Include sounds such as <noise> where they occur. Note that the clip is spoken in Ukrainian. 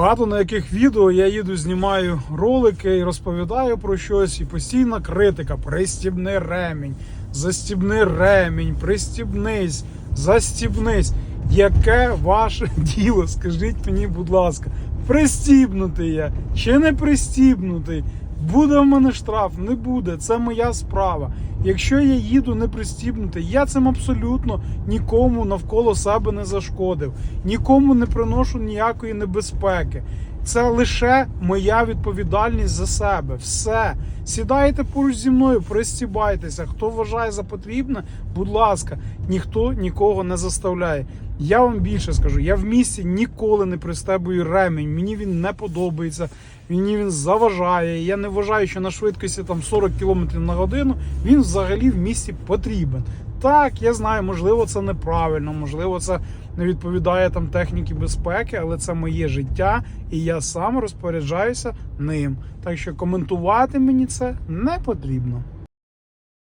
Багато на яких відео я їду, знімаю ролики і розповідаю про щось, і постійна критика. Пристібни ремінь, застібни ремінь, пристібнись, застібнись. Яке ваше <laughs> діло? Скажіть мені, будь ласка, пристібнутий я чи не пристібнутий? Буде в мене штраф, не буде. Це моя справа. Якщо я їду не пристібнутий, я цим абсолютно нікому навколо себе не зашкодив, нікому не приношу ніякої небезпеки. Це лише моя відповідальність за себе. Все. Сідайте поруч зі мною, пристібайтеся. Хто вважає за потрібне, будь ласка, ніхто нікого не заставляє. Я вам більше скажу, я в місті ніколи не пристебую ремінь. Мені він не подобається, мені він заважає. Я не вважаю, що на швидкості там 40 км на годину він взагалі в місті потрібен. Так, я знаю, можливо, це неправильно, можливо, це не відповідає там техніці безпеки, але це моє життя, і я сам розпоряджаюся ним. Так що коментувати мені це не потрібно.